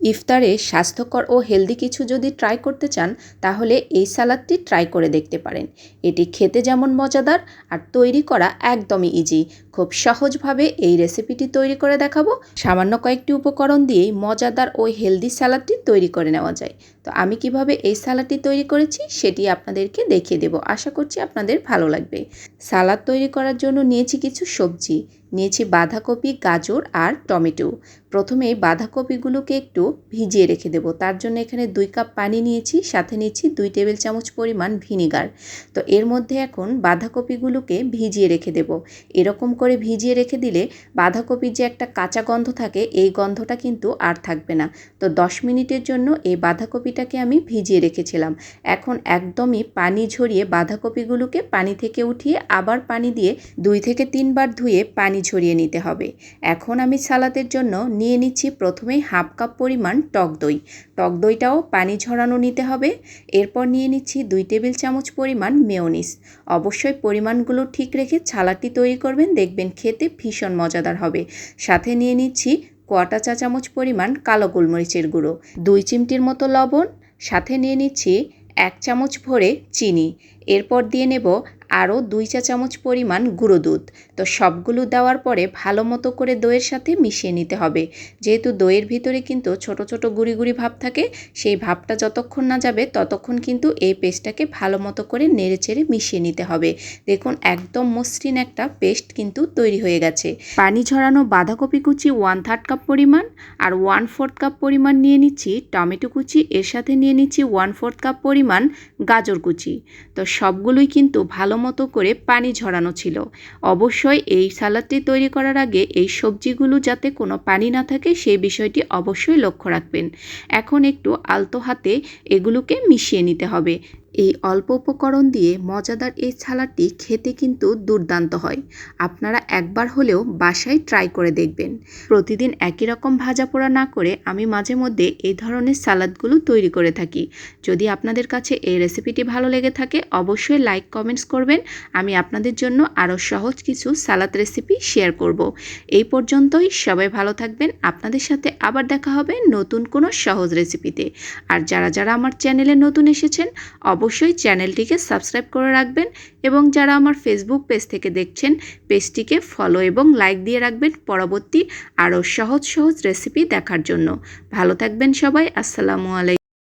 ইফতারে স্বাস্থ্যকর ও হেলদি কিছু যদি ট্রাই করতে চান, তাহলে এই সালাদটি ট্রাই করে দেখতে পারেন। এটি খেতে যেমন মজাদার আর তৈরি করা একদমই ইজি খুব সহজভাবে এই রেসিপিটি তৈরি করে দেখাবো। সামান্য কয়েকটি উপকরণ দিয়েই মজাদার ও হেলদি সালাদটি তৈরি করে নেওয়া যায়। তো আমি কীভাবে এই সালাদটি তৈরি করেছি, সেটি আপনাদেরকে দেখিয়ে দেব। আশা করছি আপনাদের ভালো লাগবে। সালাদ তৈরি করার জন্য নিয়েছি কিছু সবজি। নিয়েছি বাঁধাকপি, গাজর আর টমেটো। প্রথমে বাঁধাকপিগুলোকে একটু ভিজিয়ে রেখে দেবো। তার জন্য এখানে দুই কাপ পানি নিয়েছি, সাথে নিচ্ছি দুই টেবিল চামচ পরিমাণ ভিনিগার। তো এর মধ্যে এখন বাঁধাকপিগুলোকে ভিজিয়ে রেখে দেব। এরকম করে ভিজিয়ে রেখে দিলে বাঁধাকপির যে একটা কাঁচা গন্ধ থাকে, এই গন্ধটা কিন্তু আর থাকবে না। তো দশ মিনিটের জন্য এই বাঁধাকপিটাকে আমি ভিজিয়ে রেখেছিলাম। এখন একদমই পানি ঝরিয়ে বাঁধাকপিগুলোকে পানি থেকে উঠিয়ে আবার পানি দিয়ে দুই থেকে তিনবার ধুয়ে পানি ঝরিয়ে নিতে হবে। এখন আমি সালাদের জন্য নিয়ে নিচ্ছি প্রথমেই হাফ কাপ পরিমাণ টক দই। টক দইটাও পানি ঝরানো নিতে হবে। এরপর নিয়ে নিচ্ছি দুই টেবিল চামচ পরিমাণ মেয়োনিস অবশ্যই পরিমাণগুলো ঠিক রেখে ছালাটি তৈরি করবেন, দেখবেন খেতে ভীষণ মজাদার হবে। সাথে নিয়ে নিচ্ছি কোয়াটা চা চামচ পরিমাণ কালো গোলমরিচের গুঁড়ো, দুই চিমটির মতো লবণ। সাথে নিয়ে নিচ্ছি এক চামচ ভরে চিনি। এরপর দিয়ে নেব আরও দুই চা চামচ পরিমাণ গুঁড়ো দুধ। তো সবগুলো দেওয়ার পরে ভালো মতো করে দইয়ের সাথে মিশিয়ে নিতে হবে। যেহেতু দইয়ের ভিতরে কিন্তু ছোট ছোট গুঁড়ি গুঁড়ি ভাব থাকে, সেই ভাবটা যতক্ষণ না যাবে ততক্ষণ কিন্তু এই পেস্টটাকে ভালো মতো করে নেড়ে চেড়ে মিশিয়ে নিতে হবে। দেখুন, একদম মসৃণ একটা পেস্ট কিন্তু তৈরি হয়ে গেছে। পানি ঝরানো বাঁধাকপি কুচি ওয়ান থার্ড কাপ পরিমাণ আর ওয়ান ফোর্থ কাপ পরিমাণ নিয়ে নিচ্ছি টমেটো কুচি, এর সাথে নিয়ে নিচ্ছি ওয়ান ফোর্থ কাপ পরিমাণ গাজর কুচি। তো সবগুলোই কিন্তু ভালো মতো করে পানি ঝরানো ছিল। অবশ্যই এই সালাদটি তৈরি করার আগে এই সবজিগুলো যাতে কোনো পানি না থাকে সেই বিষয়টি অবশ্যই লক্ষ্য রাখবেন। এখন একটু আলতো হাতে এগুলোকে মিশিয়ে নিতে হবে। এই অল্প উপকরণ দিয়ে মজাদার এই ছালাডটি খেতে কিন্তু দুর্দান্ত হয়। আপনারা একবার হলেও বাসায় ট্রাই করে দেখবেন। প্রতিদিন একই রকম ভাজা পোড়া না করে আমি মাঝে মধ্যে এই ধরনের সালাদগুলো তৈরি করে থাকি। যদি আপনাদের কাছে এই রেসিপিটি ভালো লেগে থাকে, অবশ্যই লাইক কমেন্টস করবেন। আমি আপনাদের জন্য আরও সহজ কিছু সালাদ রেসিপি শেয়ার করব। এই পর্যন্তই, সবাই ভালো থাকবেন। আপনাদের সাথে আবার দেখা হবে নতুন কোনো সহজ রেসিপিতে আর যারা যারা আমার চ্যানেলে নতুন এসেছেন অবশ্যই চ্যানেলটিকে সাবস্ক্রাইব করে রাখবেন এবং যারা আমার ফেসবুক পেজ থেকে দেখছেন পেজটিকে ফলো এবং লাইক দিয়ে রাখবেন পরবর্তী আরও সহজ সহজ রেসিপি দেখার জন্য। ভালো থাকবেন সবাই, আসসালামু আলাইকুম।